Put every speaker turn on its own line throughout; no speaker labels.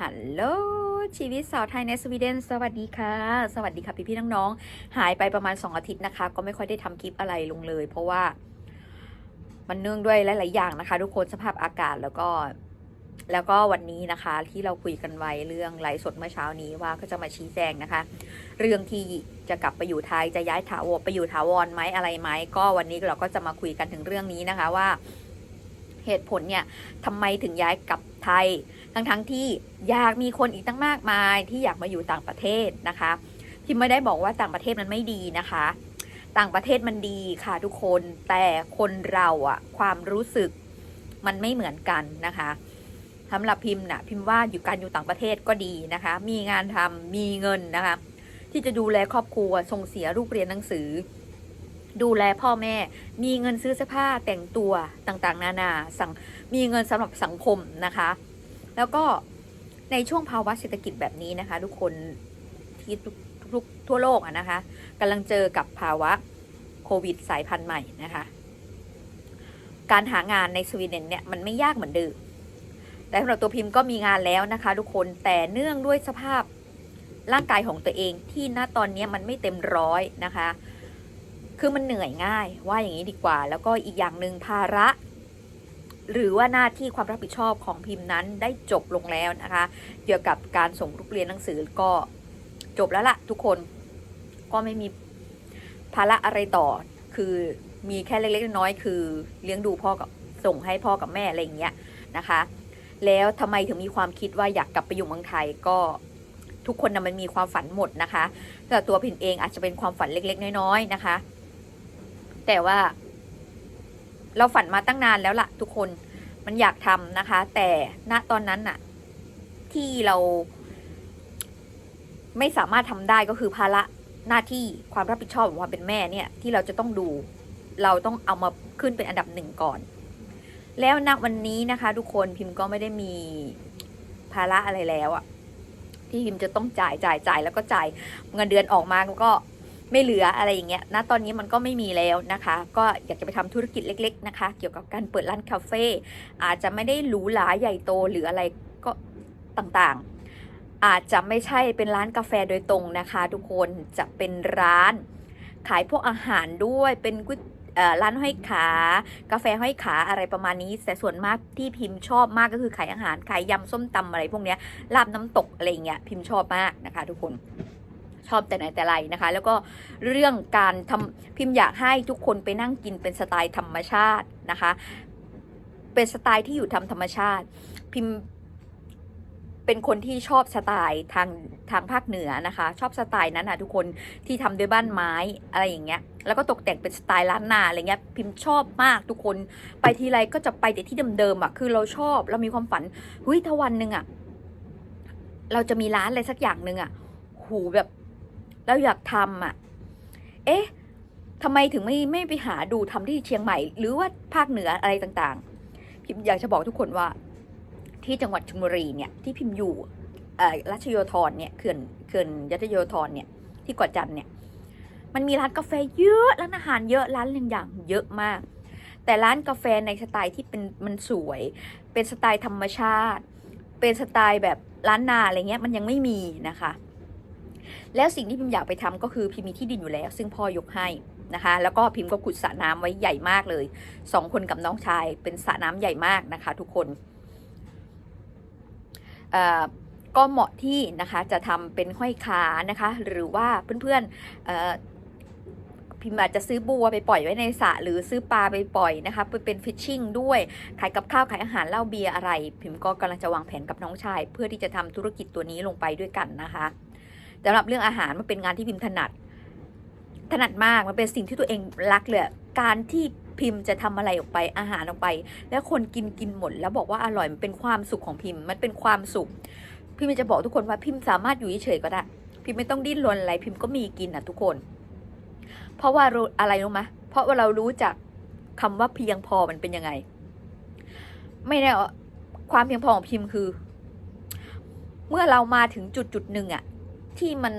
ฮัลโหลชีวิตสาวไทยในสวีเดน สวัสดีค่ะ สวัสดีค่ะพี่พี่น้องๆหายไปประมาณ 2 อาทิตย์นะคะ ก็ไม่ค่อยได้ทำคลิปอะไรลงเลย เพราะว่ามันเนื่องด้วยหลาย ๆ อย่างนะคะ ทุกคนสภาพอากาศแล้วก็แล้วก็วันนี้นะคะที่เราคุยกันไว้เรื่องไลฟ์สดเมื่อเช้านี้ว่าก็จะมาชี้แจงนะคะ เรื่องที่จะกลับไปอยู่ไทยจะย้ายถาวรไปอยู่ถาวรไหมอะไรไหมก็วันนี้เราก็จะมาคุยกันถึงเรื่องนี้นะคะว่า เหตุผลเนี่ยทำไมถึงย้ายกลับไทย ทั้งๆทที่อยากมีคนอีกตั้งมากมายที่อยากมาอยู่ต่างประเทศนะคะที่ไม่ได้บอกว่าต่างประเทศมันไม่ดีนะคะ ต่างประเทศมันดีค่ะทุกคนแต่คนเราอะความรู้สึกมันไม่เหมือนกันนะคะสำหรับพิมพ์นะพิมพ์ว่าอยู่การอยู่ต่างประเทศก็ดีนะคะ มีงานทำมีเงินนะคะ ที่จะดูแลครอบครัวส่งเสียลูกเรียนหนังสือ ดูแลพ่อแม่ มีเงินซื้อเสื้อผ้าแต่งตัวต่างๆ นานาสั่งมีเงินสำหรับสังคมนะคะ แล้วก็ในช่วงภาวะเศรษฐกิจแบบนี้นะคะ ทุกคนที่ทุกทั่วโลกอะนะคะกำลังเจอกับภาวะโควิดสายพันธุ์ใหม่นะคะ การหางานในสวีเดนเนี่ยมันไม่ยากเหมือนเดิมแต่สำหรับตัวพิมพ์ก็มีงานแล้วนะคะ ทุกคนแต่เนื่องด้วยสภาพร่างกายของตัวเองที่ณตอนนี้มันไม่เต็มร้อยนะคะ คือมันเหนื่อยง่ายว่าอย่างนี้ดีกว่า แล้วก็อีกอย่างหนึ่งภาระ หรือว่าหน้าที่ความรับผิดชอบของพิมพ์นั้นได้จบลงแล้วนะคะ เกี่ยวกับการส่งลูกเรียนหนังสือก็จบแล้วล่ะทุกคนก็ไม่มีภาระอะไรต่อ คือมีแค่เล็กๆน้อยๆคือเลี้ยงดูพ่อกับส่งให้พ่อกับแม่อะไรอย่างเงี้ยนะคะ แล้วทำไมถึงมีความคิดว่าอยากกลับไปอยู่เมืองไทยก็ทุกคนนะมันมีความฝันหมดนะคะแต่ตัวพิมเองอาจจะเป็นความฝันเล็ก ๆ น้อยๆนะคะ แต่ว่า เราฝันมาตั้งนานแล้วล่ะ ทุกคนมันอยากทำนะคะ แต่ณตอนนั้นน่ะ ที่เราไม่สามารถทำได้ก็คือภาระหน้าที่ความรับผิดชอบของความเป็นแม่เนี่ย ที่เราจะต้องดู เราต้องเอามาขึ้นเป็นอันดับหนึ่งก่อน แล้วณวันนี้นะคะ ทุกคนพิมพ์ก็ไม่ได้มีภาระอะไรแล้วอะที่พิมพ์จะต้องจ่ายจ่ายจ่ายแล้วก็จ่ายเงินเดือนออกมาก็ ไม่เหลืออะไรอย่างเงี้ยณตอนนี้มันก็ไม่มีแล้วนะคะ ก็อยากจะไปทำธุรกิจเล็ก ๆนะคะ เกี่ยวกับการเปิดร้านคาเฟ่อาจจะไม่ได้หรูหราใหญ่โตหรืออะไรก็ต่างๆ อาจจะไม่ใช่เป็นร้านกาแฟโดยตรงนะคะ ทุกคนจะเป็นร้านขายพวกอาหารด้วยเป็นก๋วยร้านห้อยขา กาแฟห้อยขาอะไรประมาณนี้ แต่ส่วนมากที่พิมพ์ชอบมากก็คือขายอาหารขายยำส้มตำอะไรพวกนี้ลาบน้ำตกอะไรเงี้ยพิมพ์ชอบมากนะคะ ทุกคน ชอบแต่ไหนแต่ไรนะคะ แล้วก็เรื่องการทำพิมพ์อยากให้ทุกคนไปนั่งกินเป็นสไตล์ธรรมชาตินะคะ เป็นสไตล์ที่อยู่ทำธรรมชาติ พิมพ์เป็นคนที่ชอบสไตล์ทางทางภาคเหนือนะคะ ชอบสไตล์นั้นนะทุกคนที่ทำด้วยบ้านไม้อะไรอย่างเงี้ย แล้วก็ตกแต่งเป็นสไตล์ล้านนาอะไรเงี้ย พิมพ์ชอบมากทุกคนไปทีไรก็จะไปแต่ที่เดิมๆอะคือเราชอบเรามีความฝันเฮ้ยถ้าวันหนึ่งอะเราจะมีร้านอะไรสักอย่างหนึ่งอะหูแบบ เราอยากทำอะ เอ๊ะทำไมถึงไม่ไม่ไปหาดูทำที่เชียงใหม่ หรือว่าภาคเหนืออะไรต่างๆ พิมอยากจะบอกทุกคนว่า ที่จังหวัดชลบุรีเนี่ยที่พิมพ์อยู่อ่อรัชโยธรเนี่ยเขื่อนเขื่อนยัตโยธรเนี่ยที่เกาะจันทร์เนี่ย มันมีร้านกาแฟเยอะร้านอาหารเยอะร้านอย่างๆเยอะมาก แต่ร้านกาแฟในสไตล์ที่เป็นมันสวย เป็นสไตล์ธรรมชาติ เป็นสไตล์แบบร้านนาอะไรเงี้ยมันยังไม่มีนะคะ แล้วสิ่งที่พิมอยากไปทำก็คือพิมมีที่ดินอยู่แล้ว ซึ่งพ่อยกให้นะคะ แล้วก็พิมก็ขุดสระน้ำไว้ใหญ่มากเลยสองคนกับน้องชายเป็นสระน้ำใหญ่มากนะคะ ทุกคนก็เหมาะที่นะคะจะทำเป็นห้อยขานะคะ หรือว่าเพื่อนๆเอ่อพิมอาจจะซื้อบัวไปปล่อยไว้ในสระหรือซื้อปลาไปปล่อยนะคะไปเป็นฟิชชิ่งด้วยขายกับข้าวขายอาหารเหล้าเบียร์อะไร พิมก็กำลังจะวางแผนกับน้องชาย เพื่อที่จะทำธุรกิจตัวนี้ลงไปด้วยกันนะคะ สำหรับเรื่องอาหารมันเป็นงานที่พิมพ์ถนัด ถนัดมากมันเป็นสิ่งที่ตัวเองรักเลยการที่พิมพ์จะทำอะไรออกไปอาหารออกไป แล้วคนกินกินหมด แล้วบอกว่าอร่อยมันเป็นความสุขของพิมพ์ มันเป็นความสุข พิมพ์จะบอกทุกคนว่าพิมพ์สามารถอยู่เฉยก็ได้ พิมพ์ไม่ต้องดิ้นรนอะไรพิมพ์ก็มีกินอะทุกคน เพราะว่าอะไรรู้ไหมเพราะว่าเรารู้จักคำว่าเพียงพอมันเป็นยังไง ไม่ได้ว่ความเพียงพอของพิมพ์คือ เมื่อเรามาถึงจุดจุดหนึ่งอะ ที่มัน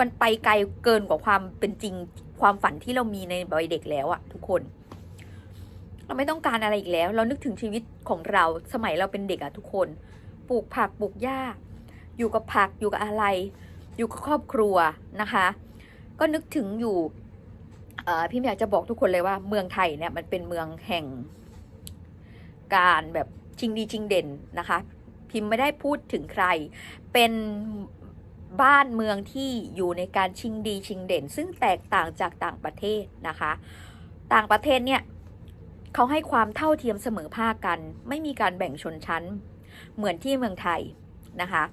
มันไปไกลเกินกว่าความเป็นจริงความฝันที่เรามีในวัยเด็กแล้วอะทุกคน เราไม่ต้องการอะไรอีกแล้ว เรานึกถึงชีวิตของเราสมัยเราเป็นเด็กอะทุกคน ปลูกผักปลูกหญ้า อยู่กับผักอยู่กับอะไร อยู่กับครอบครัวนะคะ ก็นึกถึงอยู่พี่อยากจะบอกทุกคนเลยว่าเมืองไทยเนี่ยมันเป็นเมืองแห่ง การแบบชิงดีชิงเด่นนะคะ พิมพ์ไม่ได้พูดถึงใคร เป็น บ้านเมืองที่อยู่ในการชิงดีชิงเด่น ซึ่งแตกต่างจากต่างประเทศนะคะ ต่างประเทศเนี่ยเขาให้ความเท่าเทียมเสมอภาคกัน ไม่มีการแบ่งชนชั้น เหมือนที่เมืองไทยนะคะ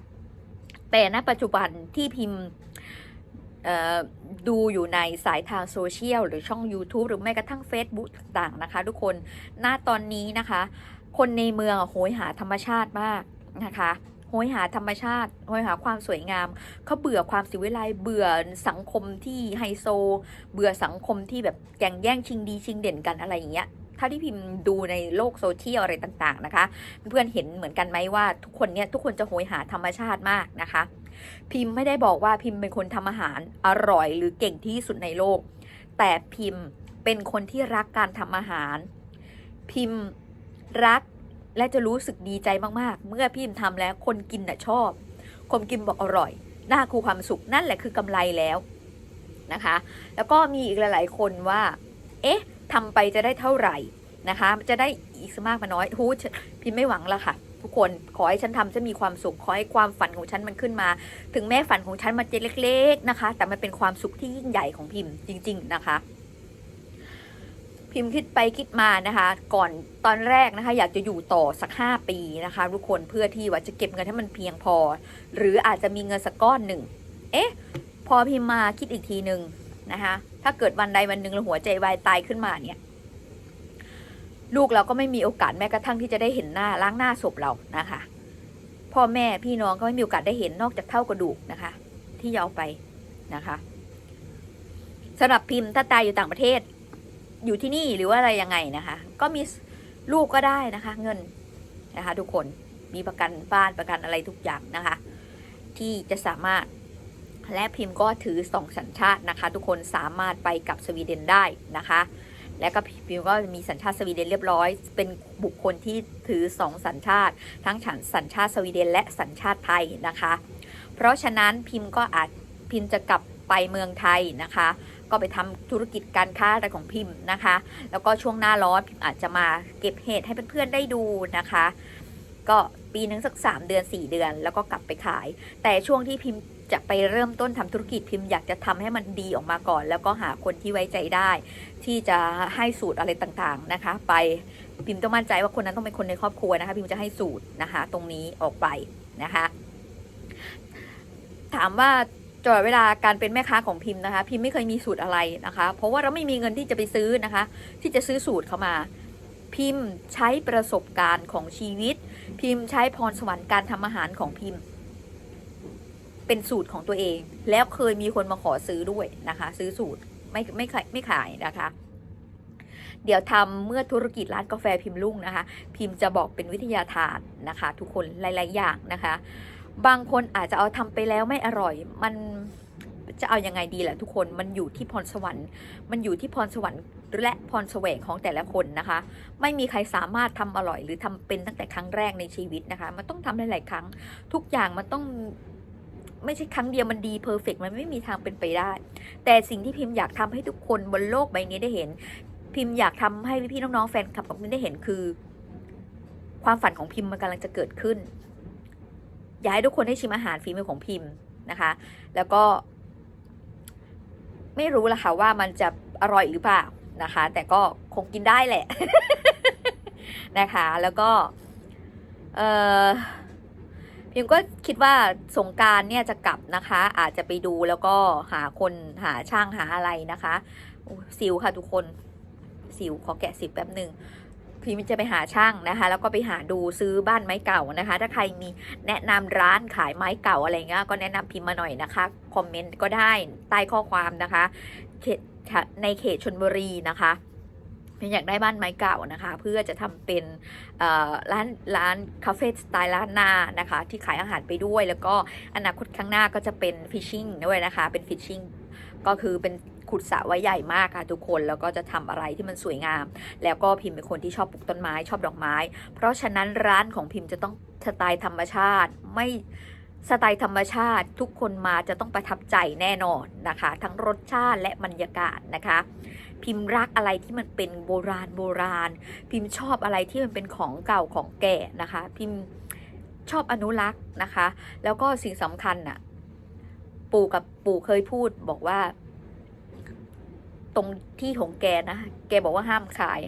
แต่ณปัจจุบันที่พิมพ์ดูอยู่ในสายทางโซเชียลหรือช่อง YouTube หรือแม้กระทั่ง Facebook ต่างๆนะคะ ทุกคน ณ ตอนนี้นะคะ คนในเมืองโหยหาธรรมชาติมากนะคะ โหยหาธรรมชาติโหยหาความสวยงามเขาเบื่อความสิวิไลเบื่อสังคมที่ไฮโซ เบื่อสังคมที่แบบแก่งแย่งชิงดีชิงเด่นกันอะไรอย่างเงี้ยถ้าที่พิมพ์ดูในโลกโซเชียลอะไรต่างๆนะคะ เพื่อนเห็นเหมือนกันไหมว่าทุกคนเนี่ยทุกคนจะโหยหาธรรมชาติมากนะคะ พิมพ์ไม่ได้บอกว่าพิมพ์เป็นคนทำอาหารอร่อยหรือเก่งที่สุดในโลก แต่พิมพ์เป็นคนที่รักการทำอาหาร พิมพ์รัก และจะรู้สึกดีใจมากๆ เมื่อพิมทำแล้วคนกินน่ะชอบ คนกินบอกอร่อย หน่าคูความสุขนั่นแหละคือกำไรแล้วนะคะ แล้วก็มีอีกหลาย ๆ คนว่า เอ๊ะทำไปจะได้เท่าไหร่นะคะ จะได้อีกสมากมาน้อยทูพิมไม่หวังละค่ะ ทุกคนขอให้ฉันทำจะมีความสุขขอให้ความฝันของฉันมันขึ้นมา ถึงแม้ฝันของฉันมันจะเล็ก ๆ นะคะ แต่มันเป็นความสุขที่ยิ่งใหญ่ของพิมพ์จริง ๆ นะคะ พิมพ์คิดไปคิดมานะคะ ก่อนตอนแรกนะคะ อยากจะอยู่ต่อสัก 5 ปีนะคะทุกคนเพื่อที่ว่าจะเก็บเงินให้มันเพียงพอ หรืออาจจะมีเงินสักก้อนหนึ่งเอ๊ะ พอพิมพ์มาคิดอีกทีหนึ่งนะคะ ถ้าเกิดวันใดวันหนึ่งเราหัวใจวายตายขึ้นมาเนี่ย ลูกเราก็ไม่มีโอกาสแม้กระทั่งที่จะได้เห็นหน้าล้างหน้าศพเรานะคะ พ่อแม่พี่น้องก็ไม่มีโอกาสได้เห็นนอกจากเท่ากระดูกนะคะ ที่จะเอาไปนะคะสำหรับพิมพ์ถ้าตายอยู่ต่างประเทศ อยู่ที่นี่หรือว่าอะไรยังไงนะคะ ก็มีลูกก็ได้นะคะ เงินนะคะ ทุกคนมีประกันบ้านประกันอะไรทุกอย่างนะคะ ที่จะสามารถและพิมพ์ก็ถือสองสัญชาตินะคะ ทุกคนสามารถไปกับสวีเดนได้นะคะ และก็พิมพ์ก็มีสัญชาติสวีเดนเรียบร้อย เป็นบุคคลที่ถือสองสัญชาติ ทั้งฉันสัญชาติสวีเดนและสัญชาติไทยนะคะ เพราะฉะนั้นพิมพ์ก็อาจพิมพ์จะกลับไปเมืองไทยนะคะ ก็ไปทำธุรกิจการค้าอะไรของพิมพ์นะคะ แล้วก็ช่วงหน้าร้อนพิมพ์อาจจะมาเก็บเห็ดให้เพื่อนๆได้ดูนะคะ ก็ปีนึงสัก 3 เดือน 4 เดือน แล้วก็กลับไปขาย แต่ช่วงที่พิมพ์จะไปเริ่มต้นทำธุรกิจพิมพ์อยากจะทำให้มันดีออกมาก่อน แล้วก็หาคนที่ไว้ใจได้ ที่จะให้สูตรอะไรต่างๆนะคะ ไปพิมพ์ต้องมั่นใจว่าคนนั้นต้องเป็นคนในครอบครัวนะคะ พิมพ์จะให้สูตรนะคะ ตรงนี้ออกไปนะคะ ถามว่า ตลอดเวลาการเป็นแม่ค้าของพิมพ์นะคะ พิมพ์ไม่เคยมีสูตรอะไรนะคะ เพราะว่าเราไม่มีเงินที่จะไปซื้อนะคะ ที่จะซื้อสูตรเข้ามา พิมพ์ใช้ประสบการณ์ของชีวิต พิมพ์ใช้พรสวรรค์การทำอาหารของพิมพ์ เป็นสูตรของตัวเอง แล้วเคยมีคนมาขอซื้อด้วยนะคะ ซื้อสูตรไม่ไม่ขายไม่ขายนะคะ เดี๋ยวทำเมื่อธุรกิจร้านกาแฟพิมพ์ลุ่งนะคะ พิมพ์จะบอกเป็นวิทยาทานนะคะ ทุกคนหลาย ๆ อย่างนะคะ บางคนอาจจะเอาทำไปแล้วไม่อร่อย มันจะเอายังไงดีแหละทุกคนมันอยู่ที่พรสวรรค์ มันอยู่ที่พรสวรรค์และพรแสวงของแต่ละคนนะคะ ไม่มีใครสามารถทำอร่อย หรือทำเป็นตั้งแต่ครั้งแรกในชีวิตนะคะ มันต้องทำหลาย ๆ ครั้ง ทุกอย่างมันต้องไม่ใช่ครั้งเดียวมันดีเพอร์เฟกมันไม่มีทางเป็นไปได้ แต่สิ่งที่พิมพ์อยากทำให้ทุกคนบนโลกใบนี้ได้เห็น พิมพ์อยากทำให้พี่ๆน้องๆแฟนคลับของพิมพ์ได้เห็นคือ ความฝันของพิมพ์มันกำลังจะเกิดขึ้น อยากให้ทุกคนได้ชิมอาหารฝีมือของพิมพ์นะคะ แล้วก็ ไม่รู้ละค่ะว่ามันจะอร่อยหรือเปล่านะคะ แต่ก็คงกินได้แหละ นะคะ แล้วก็ เออพิมก็คิดว่าสงการเนี่ยจะกลับนะคะ อาจจะไปดูแล้วก็หาคนหาช่างหาอะไรนะคะ สิวค่ะทุกคน สิวขอแกะสิวแป๊บหนึ่ง พิมจะไปหาช่างนะคะ แล้วก็ไปหาดูซื้อบ้านไม้เก่านะคะ ถ้าใครมีแนะนำร้านขายไม้เก่าอะไรเงี้ยก็แนะนำพิมพ์มาหน่อยนะคะคอมเมนต์ก็ได้ใต้ข้อความนะคะเขตในเขตชนบุรีนะคะพิมอยากได้บ้านไม้เก่านะคะ เพื่อจะทำเป็นร้านร้านคาเฟ่สไตล์ร้านนานะคะ ที่ขายอาหารไปด้วย แล้วก็อนาคตข้างหน้าก็จะเป็นฟิชชิ่งด้วยนะคะ เป็นฟิชชิ่งก็คือเป็น ขุดสระไว้ใหญ่มากค่ะทุกคนแล้วก็จะทำอะไรที่มันสวยงาม แล้วก็พิมพ์เป็นคนที่ชอบปลูกต้นไม้ชอบดอกไม้ เพราะฉะนั้นร้านของพิมพ์จะต้องสไตล์ธรรมชาติไม่สไตล์ธรรมชาติทุกคนมาจะต้องประทับใจแน่นอนนะคะ ทั้งรสชาติและบรรยากาศนะคะ พิมพ์รักอะไรที่มันเป็นโบราณโบราณ พิมพ์ชอบอะไรที่มันเป็นของเก่าของแก่นะคะ พิมพ์ชอบอนุรักษ์นะคะ แล้วก็สิ่งสำคัญน่ะปู่กับปู่เคยพูดบอกว่า ตรงที่ของแกนะ แกบอกว่าห้ามขาย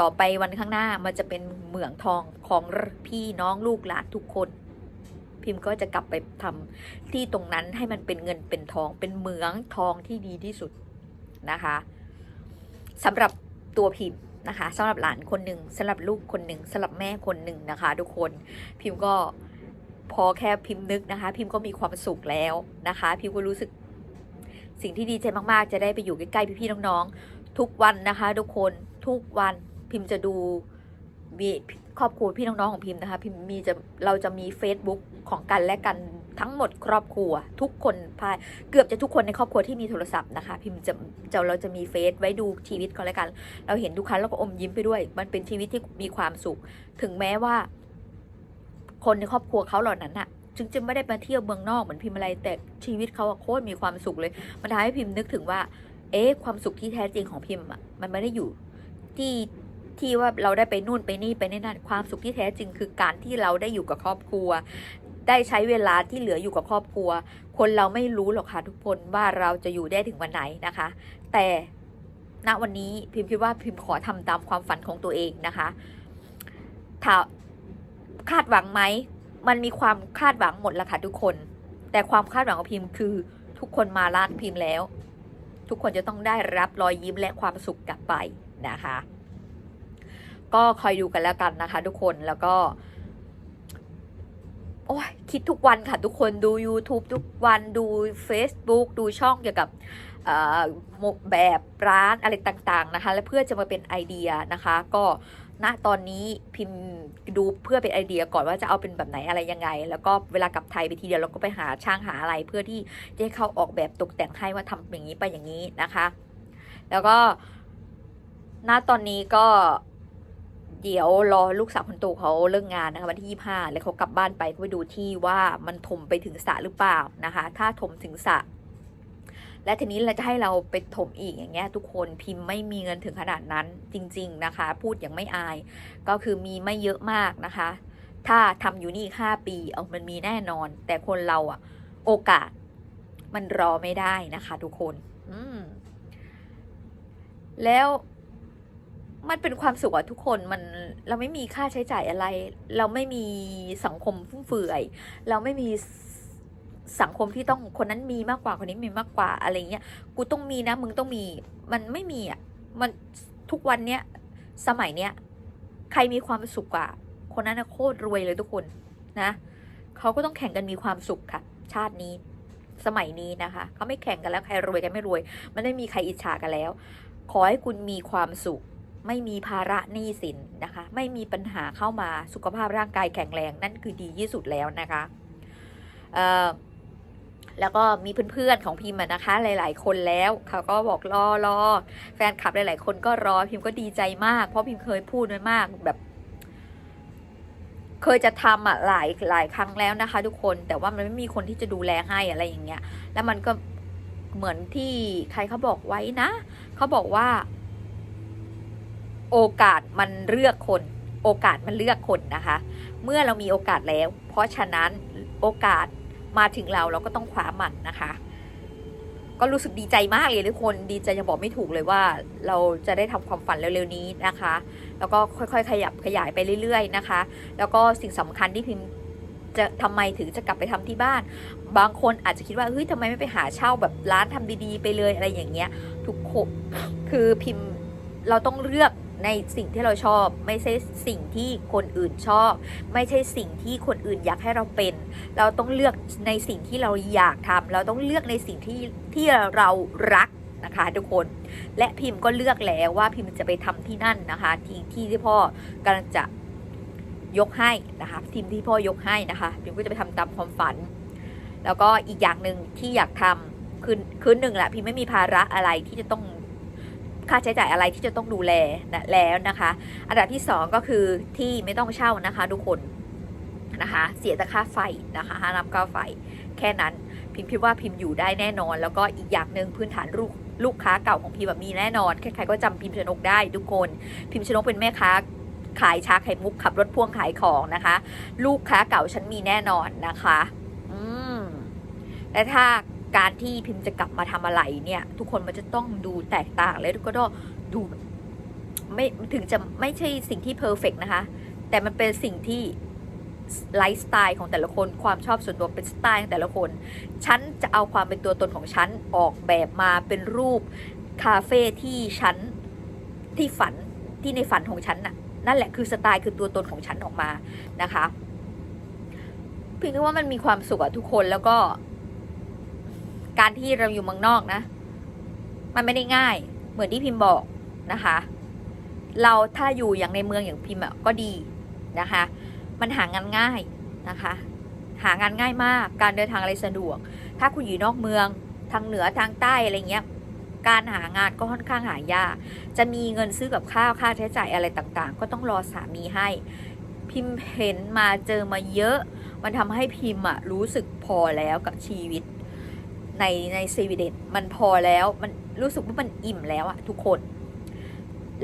ต่อไปวันข้างหน้ามันจะเป็นเหมืองทองของพี่น้องลูกหลานทุกคน พิมพ์ก็จะกลับไปทำที่ตรงนั้นให้มันเป็นเงินเป็นทอง เป็นเหมืองทองที่ดีที่สุดนะคะสำหรับตัวพิมพ์นะคะสำหรับหลานคนหนึ่งสำหรับลูกคนหนึ่งสำหรับแม่คนหนึ่งนะคะ ทุกคนพิมพ์ก็พอแค่พิมพ์นึกนะคะ พิมพ์ก็มีความสุขแล้วนะคะ พิมพ์ก็รู้สึก สิ่งที่ดีใจมากๆ จะได้ไปอยู่ใกล้ๆพี่ๆน้องๆทุกวันนะคะ ทุกคนทุกวันพิมพ์จะดูมีครอบครัวพี่น้องๆของพิมพ์นะคะ พิมพ์มีจะเราจะมี Facebook ของกันและกันทั้งหมดครอบครัว ทุกคนภายเกือบจะทุกคนในครอบครัวที่มีโทรศัพท์นะคะ พิมพ์จะจะเราจะมีเฟซไว้ดูชีวิตกันและกัน เราเห็นทุกครั้งเราก็อมยิ้มไปด้วย มันเป็นชีวิตที่มีความสุข ถึงแม้ว่า คนในครอบครัวเขาเหล่านั้นอะ จึงจะไม่ได้มาเที่ยวเมืองนอกเหมือนพิมพ์อะไร แต่ชีวิตเขาโคตรมีความสุขเลย มันทำให้พิมพ์นึกถึงว่า เอ๊ะความสุขที่แท้จริงของพิมพ์อะมันไม่ได้อยู่ที่ที่ว่าเราได้ไปนู่นไปนี่ไปนี่นั่นความสุขที่แท้จริง คือการที่เราได้อยู่กับครอบครัว ได้ใช้เวลาที่เหลืออยู่กับครอบครัว คนเราไม่รู้หรอกค่ะทุกคนว่าเราจะอยู่ได้ถึงวันไหนนะคะ แต่ณวันนี้พิมพ์คิดว่าพิมพ์ขอทำตามความฝันของตัวเองนะคะถ้าคาดหวังไหม มันมีความคาดหวังหมดละค่ะทุกคน แต่ความคาดหวังของพิมพ์คือทุกคนมาร้านพิมพ์แล้ว ทุกคนจะต้องได้รับรอยยิ้มและความสุขกลับไปนะคะ ก็คอยดูกันแล้วกันนะคะ ทุกคนแล้วก็โอ้ยคิดทุกวันค่ะทุกคนดู YouTube ทุกวันดู Facebook ดูช่องเกี่ยวกับแบบร้านอะไรต่างๆนะคะ และเพื่อจะมาเป็นไอเดียนะคะ ก็ ณตอนนี้พิมพ์ดูเพื่อเป็นไอเดียก่อนว่าจะเอาเป็นแบบไหนอะไรยังไง แล้วก็เวลากลับไทยไปทีเดียวเราก็ไปหาช่างหาอะไรเพื่อที่จะให้เขาออกแบบตกแต่งให้ว่าทำอย่างนี้ไปอย่างนี้นะคะ แล้วก็ณตอนนี้ก็เดี๋ยวรอลูกสาวคนโตเขาเลิกงานนะคะวันที่ยี่ห้าแล้วเขากลับบ้านไปก็ไปดูที่ว่ามันถมไปถึงสระหรือเปล่านะคะ ถ้าถมถึงสระ และทีนี้เราจะให้เราไปถมอีกอย่างเงี้ยทุกคนพิมพ์ไม่มีเงินถึงขนาดนั้นจริง ๆนะคะ พูดอย่างไม่อาย ก็คือมีไม่เยอะมากนะคะ ถ้าทำอยู่นี่ห้าปีเอามันมีแน่นอน แต่คนเราอะโอกาสมันรอไม่ได้นะคะทุกคน อืมแล้วมันเป็นความสุขอะทุกคนมันเราไม่มีค่าใช้จ่ายอะไร เราไม่มีสังคมฟุ่มเฟือย เราไม่มี สังคมที่ต้องคนนั้นมีมากกว่าคนนี้มีมากกว่าอะไรเงี้ยกูต้องมีนะมึงต้องมีมันไม่มีอะมันทุกวันเนี้ยสมัยเนี้ยใครมีความสุขกว่า คนนั้นโคตรรวยเลยทุกคนนะเขาก็ต้องแข่งกันมีความสุขค่ะ ชาตินี้สมัยนี้นะคะเขาไม่แข่งกันแล้วใครรวยกันไม่รวย มันไม่มีใครอิจฉากันแล้ว ขอให้คุณมีความสุข ไม่มีภาระหนี้สินนะคะ ไม่มีปัญหาเข้ามาสุขภาพร่างกายแข็งแรงนั่นคือดีที่สุดแล้วนะคะเอ่อ แล้วก็มีเพื่อนๆของพิมพ์อะนะคะ หลาย ๆ คนแล้วเขาก็บอกรอรอแฟนคลับหลาย ๆ คนก็รอพิมพ์ก็ดีใจมากเพราะพิมพ์เคยพูดไว้มากแบบ เคยจะทำอะหลายหลายครั้งแล้วนะคะ ทุกคนแต่ว่ามันไม่มีคนที่จะดูแลให้อะไรอย่างเงี้ย แล้วมันก็เหมือนที่ใครเขาบอกไว้นะเขาบอกว่า โอกาสมันเลือกคน โอกาสมันเลือกคนนะคะ เมื่อเรามีโอกาสแล้ว เพราะฉะนั้นโอกาส มาถึงเราเราก็ต้องคว้ามันนะคะ ก็รู้สึกดีใจมากเลยทุกคนดีใจยังบอกไม่ถูกเลยว่า เราจะได้ทำความฝันเร็วๆนี้นะคะ แล้วก็ค่อยๆ ขยับขยายไปเรื่อยๆนะคะ แล้วก็สิ่งสำคัญที่พิมจะทำไมถึงจะกลับไปทำที่บ้าน บางคนอาจจะคิดว่าเฮ้ยทำไมไม่ไปหาเช่าแบบร้านทำดีๆ ไปเลยอะไรอย่างเงี้ย ทุกคนคือพิมพ์เราต้องเลือก ในสิ่งที่เราชอบ ไม่ใช่สิ่งที่คนอื่นชอบ ไม่ใช่สิ่งที่คนอื่นอยากให้เราเป็น เราต้องเลือกในสิ่งที่เราอยากทำเราต้องเลือกในสิ่งที่ที่เรารักนะคะทุกคนและพิมพ์ก็เลือกแล้วว่าพิมพ์จะไปทำที่นั่นนะคะที่ที่ที่พ่อกำลังจะยกให้นะคะทีมที่พ่อยกให้นะคะพิมพ์ก็จะไปทำตามความฝัน แล้วก็อีกอย่างหนึ่งที่อยากทำคือคือหนึ่งแหละพิมพ์ไม่มีภาระอะไรที่จะต้อง ค่าใช้จ่ายอะไรที่จะต้องดูแลนะแล้วนะคะ อันดับที่สองก็คือที่ไม่ต้องเช่านะคะทุกคนนะคะเสียแต่ค่าไฟนะคะค่าน้ำค่าไฟ แค่นั้นพิมพ์คิดว่าพิมพ์อยู่ได้แน่นอน แล้วก็อีกอย่างหนึ่งพื้นฐานลูกลูกค้าเก่าของพิมพ์แบบมีแน่นอนใครๆก็จำพิมพ์ชนกได้ทุกคน พิมพ์ชนกเป็นแม่ค้าขายชาไข่มุกขับรถพ่วงขายของนะคะ ลูกค้าเก่าฉันมีแน่นอนนะคะ อืมและถ้า การที่พิมพ์จะกลับมาทำอะไรเนี่ย ทุกคนมันจะต้องดูแตกต่างและก็ต้องดูไม่ถึงจะไม่ใช่สิ่งที่เพอร์เฟกนะคะ แต่มันเป็นสิ่งที่ไลฟ์สไตล์ของแต่ละคนความชอบส่วนตัวเป็นสไตล์ของแต่ละคน ฉันจะเอาความเป็นตัวตนของฉันออกแบบมาเป็นรูปคาเฟ่ที่ฉันที่ฝันที่ในฝันของฉันน่ะนั่นแหละคือสไตล์คือตัวตนของฉันออกมานะคะพิมคิดว่ามันมีความสุขอะทุกคนแล้วก็ การที่เราอยู่เมืองนอกนะ มันไม่ได้ง่าย เหมือนที่พิมพ์บอกนะคะ เราถ้าอยู่อย่างในเมืองอย่างพิมพ์อะก็ดีนะคะ มันหางานง่ายนะคะ หางานง่ายมาก การเดินทางอะไรสะดวก ถ้าคุณอยู่นอกเมืองทางเหนือทางใต้อะไรเงี้ย การหางานก็ค่อนข้างหายาก จะมีเงินซื้อกับข้าวค่าใช้จ่ายอะไรต่างๆ ก็ต้องรอสามีให้ พิมพ์เห็นมาเจอมาเยอะ มันทำให้พิมพ์อะรู้สึกพอแล้วกับชีวิต ในในสวีเดนมันพอแล้วมันรู้สึกว่ามันอิ่มแล้วอะทุกคน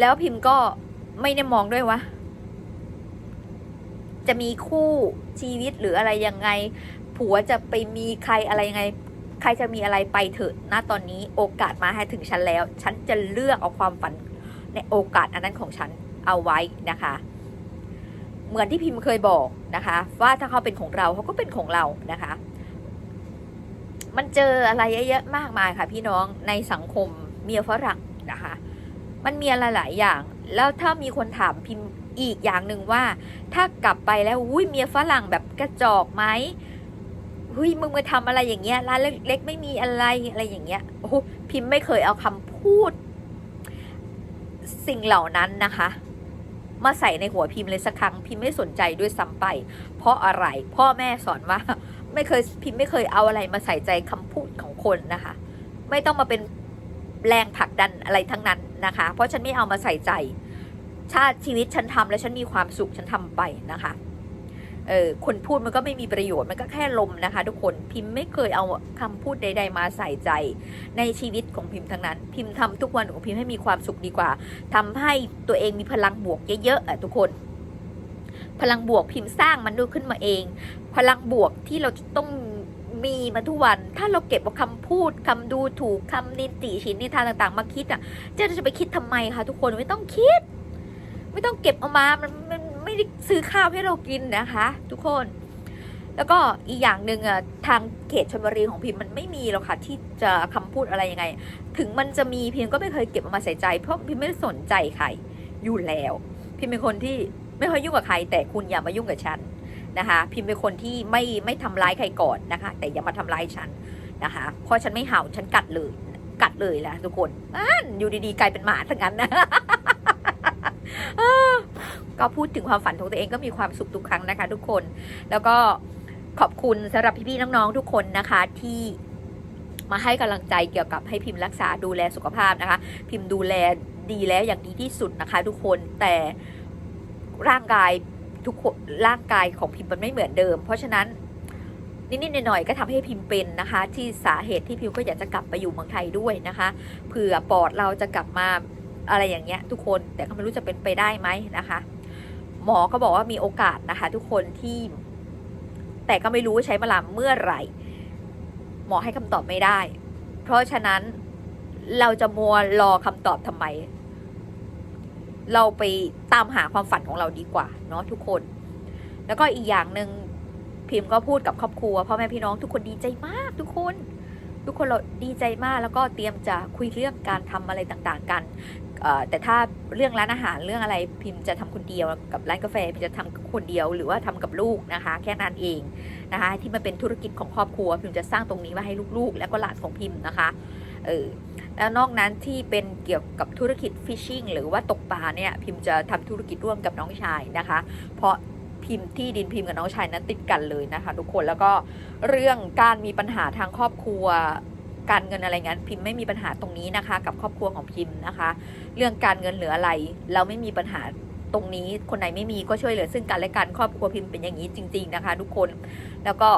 แล้วพิมพ์ก็ไม่ได้มองด้วยว่าจะมีคู่ชีวิตหรืออะไรยังไง ผัวจะไปมีใครอะไรยังไง ใครจะมีอะไรไปเถอะณตอนนี้โอกาสมาให้ถึงฉันแล้ว ฉันจะเลือกเอาความฝันในโอกาสอันนั้นของฉันเอาไว้นะคะ เหมือนที่พิมพ์เคยบอกนะคะ ว่าถ้าเขาเป็นของเราเขาก็เป็นของเรานะคะ มันเจออะไรเยอะๆมากมายค่ะ พี่น้องในสังคมเมียฝรั่งนะคะ มันมีอะไรหลายอย่าง แล้วถ้ามีคนถามพิมพ์อีกอย่างหนึ่งว่า ถ้ากลับไปแล้วอุ้ยเมียฝรั่งแบบกระจอกไหมเฮ้ยมึงมาทำอะไรอย่างเงี้ยร้านเล็กๆไม่มีอะไรอะไรอย่างเงี้ยโอ้โหพิมพ์ไม่เคยเอาคำพูด สิ่งเหล่านั้นนะคะ มาใส่ในหัวพิมพ์เลยสักครั้งพิมพ์ไม่สนใจด้วยซ้ำไป เพราะอะไรพ่อแม่สอนว่า ไม่เคยพิมพ์ไม่เคยเอาอะไรมาใส่ใจคำพูดของคนนะคะ ไม่ต้องมาเป็นแรงผลักดันอะไรทั้งนั้นนะคะ เพราะฉันไม่เอามาใส่ใจ ชาติชีวิตฉันทำแล้วฉันมีความสุขฉันทำไปนะคะเออคนพูดมันก็ไม่มีประโยชน์มันก็แค่ลมนะคะ ทุกคนพิมพ์ไม่เคยเอาคำพูดใด ๆ มาใส่ใจ ในชีวิตของพิมพ์ทั้งนั้น พิมพ์ทำทุกวันของพิมพ์ให้มีความสุขดีกว่าทำให้ตัวเองมีพลังบวกเยอะๆอะทุกคน พลังบวกพิมพ์สร้างมันด้วยขึ้นมาเอง พลังบวกที่เราต้องมีมาทุกวัน ถ้าเราเก็บเอาคำพูดคำดูถูกคำนินติชินนิทานต่าง ๆ มาคิดอะเจะจะไปคิดทำไมคะทุกคนไม่ต้องคิด ไม่ต้องเก็บเอามามันมันไม่ได้ซื้อข้าวให้เรากินนะคะ ทุกคน แล้วก็อีกอย่างหนึ่งอะทางเขตชลบุรีของพิมพ์มันไม่มีหรอกค่ะที่จะคำพูดอะไรยังไง ถึงมันจะมีพิมพ์ก็ไม่เคยเก็บเอามาใส่ใจ เพราะพิมพ์ไม่ได้สนใจใครอยู่แล้ว พิมพ์เป็นคนที่ ไม่ค่อยยุ่งกับใคร แต่คุณอย่ามายุ่งกับฉันนะคะ พิมพ์เป็นคนที่ไม่ไม่ทำร้ายใครก่อนนะคะ แต่อย่ามาทำร้ายฉันนะคะเพราะฉันไม่เห่าฉันกัดเลย กัดเลยแหละทุกคนอ่านอยู่ดีๆ กลายเป็นหมาทั้งนั้นนะก็พูดถึงความฝันของตัวเองก็มีความสุขทุกครั้งนะคะ ทุกคนแล้วก็ขอบคุณสำหรับพี่ๆน้องๆทุกคนนะคะที่มาให้กำลังใจเกี่ยวกับให้พิมพ์รักษาดูแลสุขภาพนะคะ พิมพ์ดูแลดีแล้วอย่างดีที่สุดนะคะ ทุกคนแต่ ร่างกายทุกคนร่างกายของพิมพ์มันไม่เหมือนเดิม เพราะฉะนั้นนิดๆหน่อยๆก็ทำให้พิมพ์เป็นนะคะ ที่สาเหตุที่พิมพ์ก็อยากจะกลับไปอยู่เมืองไทยด้วยนะคะเผื่อปอดเราจะกลับมาอะไรอย่างเงี้ย ทุกคนแต่ก็ไม่รู้จะเป็นไปได้ไหมนะคะ หมอก็บอกว่ามีโอกาสนะคะ ทุกคนที่แต่ก็ไม่รู้ใช้เวลาเมื่อไหร่ หมอให้คำตอบไม่ได้ เพราะฉะนั้นเราจะมัวรอคำตอบทำไม เราไปตามหาความฝันของเราดีกว่าเนาะทุกคน แล้วก็อีกอย่างหนึ่งพิมพ์ก็พูดกับครอบครัวพ่อแม่พี่น้องทุกคนดีใจมากทุกคน ทุกคนเราดีใจมากแล้วก็เตรียมจะคุยเรื่องการทำอะไรต่างๆกันแต่ถ้าเรื่องร้านอาหารเรื่องอะไรพิมพ์จะทำคนเดียวกับร้านกาแฟพิมจะทำคนเดียวหรือว่าทำกับลูกนะคะ แค่นั้นเองนะคะที่มันเป็นธุรกิจของครอบครัวพิมจะสร้างตรงนี้ไว้ให้ลูกๆ และก็หลานของพิมพ์นะคะเออ แล้วนอกนั้นที่เป็นเกี่ยวกับธุรกิจฟิชชิงหรือว่าตกปลาเนี่ยพิมจะทำธุรกิจร่วมกับน้องชายนะคะ เพราะพิมพ์ที่ดินพิมพ์กับน้องชายนั้นติดกันเลยนะคะ ทุกคนแล้วก็เรื่องการมีปัญหาทางครอบครัวการเงินอะไรเงี้ยพิมพ์ไม่มีปัญหาตรงนี้นะคะ กับครอบครัวของพิมพ์นะคะ เรื่องการเงินเหลืออะไร เราไม่มีปัญหาตรงนี้คนไหนไม่มีก็ช่วยเหลือซึ่งกันและกันครอบครัวพิมพ์เป็นอย่างนี้จริง ๆนะคะ ทุกคนแล้วก็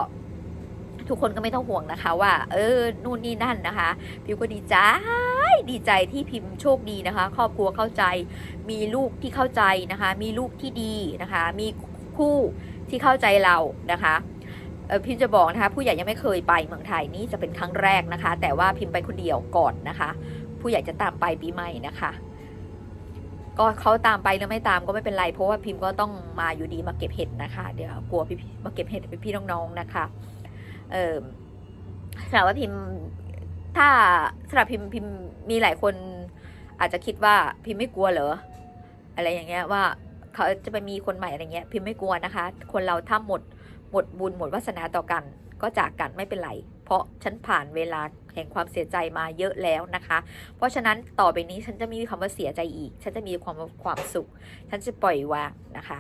ทุกคนก็ไม่ต้องห่วงนะคะ ว่า เออนู่นนี่นั่นนะคะ พิมก็ดีใจดีใจที่พิมพ์โชคดีนะคะ ครอบครัวเข้าใจ มีลูกที่เข้าใจนะคะ มีลูกที่ดีนะคะ มีคู่ที่เข้าใจเรานะคะพิมจะบอกนะคะ ผู้ใหญ่ยังไม่เคยไปเมืองไทยนี่จะเป็นครั้งแรกนะคะ แต่ว่าพิมไปคนเดียวก่อนนะคะ ผู้ใหญ่จะตามไปปีใหม่นะคะก็เขาตามไปหรือไม่ตามก็ไม่เป็นไร เพราะว่าพิมพ์ก็ต้องมาอยู่ดีมาเก็บเห็ดนะคะ เดี๋ยวกลัวพี่มาเก็บเห็ดเป็นพี่น้องๆนะคะ เออสำหรับพิมพ์ถ้าสำหรับพิมพ์พิมพ์มีหลายคน อาจจะคิดว่าพิมพ์ไม่กลัวเหรออะไรอย่างเงี้ยว่าเขาจะไปมีคนใหม่อะไรเงี้ย พิมพ์ไม่กลัวนะคะ คนเราถ้าหมดหมดบุญหมดวาสนาต่อกัน ก็จากกันไม่เป็นไร เพราะฉันผ่านเวลาแห่งความเสียใจมาเยอะแล้วนะคะ เพราะฉะนั้นต่อไปนี้ฉันจะไม่มีคำว่าเสียใจอีก ฉันจะมีความความสุข ฉันจะปล่อยวางนะคะ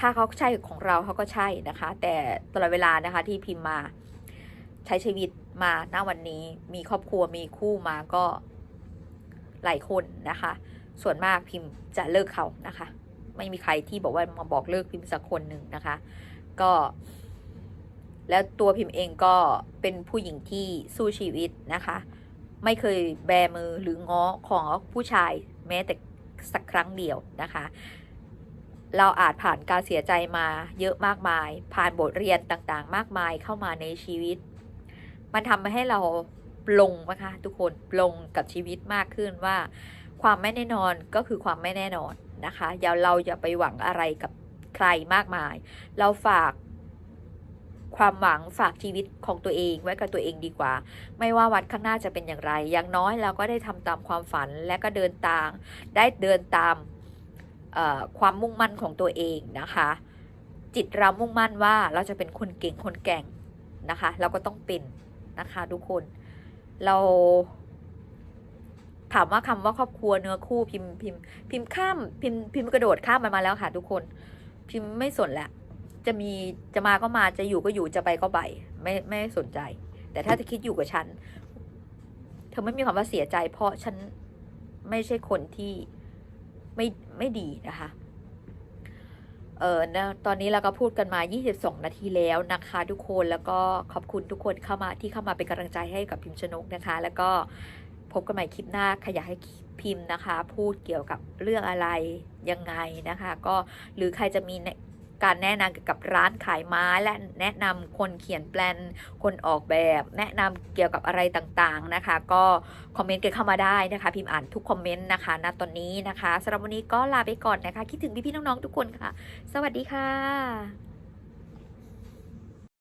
ถ้าเขาใช่ของเราเขาก็ใช่นะคะ แต่ตลอดเวลานะคะที่พิมพ์มาใช้ชีวิตมาณวันนี้มีครอบครัวมีคู่มาก็หลายคนนะคะ ส่วนมากพิมพ์จะเลิกเขานะคะ ไม่มีใครที่บอกว่ามาบอกเลิกพิมพ์สักคนหนึ่งนะคะ ก็ แล้วตัวพิมพ์เองก็เป็นผู้หญิงที่สู้ชีวิตนะคะ ไม่เคยแบมือหรือง้อของผู้ชายแม้แต่สักครั้งเดียวนะคะ เราอาจผ่านการเสียใจมาเยอะมากมาย ผ่านบทเรียนต่างๆ มากมายเข้ามาในชีวิต มันทำให้เราปลงนะคะทุกคนปลงกับชีวิตมากขึ้นว่า ความไม่แน่นอนก็คือความไม่แน่นอนนะคะอย่าเราอย่าไปหวังอะไรกับใครมากมาย เราฝากความหวังฝากชีวิตของตัวเองไว้กับตัวเองดีกว่า ไม่ว่าวันข้างหน้าจะเป็นอย่างไร อย่างน้อยเราก็ได้ทำตามความฝันและก็เดินตาม ได้เดินตาม ความมุ่งมั่นของตัวเองนะคะ จิตเรามุ่งมั่นว่าเราจะเป็นคนเก่งคนแก่งนะคะ เราก็ต้องเป็นนะคะทุกคนเราถามว่าคำว่าครอบครัวเนื้อคู่พิมพ์พิมพ์พิมพ์ข้ามพิมพ์พิมพ์กระโดดข้ามมันมาแล้วค่ะ ทุกคนพิมพ์ไม่สนแหละจะมีจะมาก็มาจะอยู่ก็อยู่จะไปก็ไปไม่ไม่สนใจ แต่ถ้าจะคิดอยู่กับฉัน เธอไม่มีความว่าเสียใจ เพราะฉันไม่ใช่คนที่ไม่ ไม่ดีนะคะเออนะตอนนี้เราก็พูดกันมา 22 นาทีแล้วนะคะทุกคนแล้วก็ขอบคุณทุกคนเข้ามาที่เข้ามาเป็นกำลังใจให้กับพิมพ์ชนกนะคะ แล้วก็พบกันใหม่คลิปหน้าใครอยากให้พิมพ์นะคะ พูดเกี่ยวกับเรื่องอะไรยังไงนะคะ ก็หรือใครจะมี การแนะนำเกี่ยวกับร้านขายไม้และแนะนำคนเขียนแปลนคนออกแบบ แนะนำเกี่ยวกับอะไรต่างๆนะคะ ก็คอมเมนต์กันเข้ามาได้นะคะ พิมพ์อ่านทุกคอมเมนต์นะคะณตอนนี้นะคะสำหรับวันนี้ก็ลาไปก่อนนะคะ คิดถึงพี่ๆน้องๆทุกคนค่ะ สวัสดีค่ะ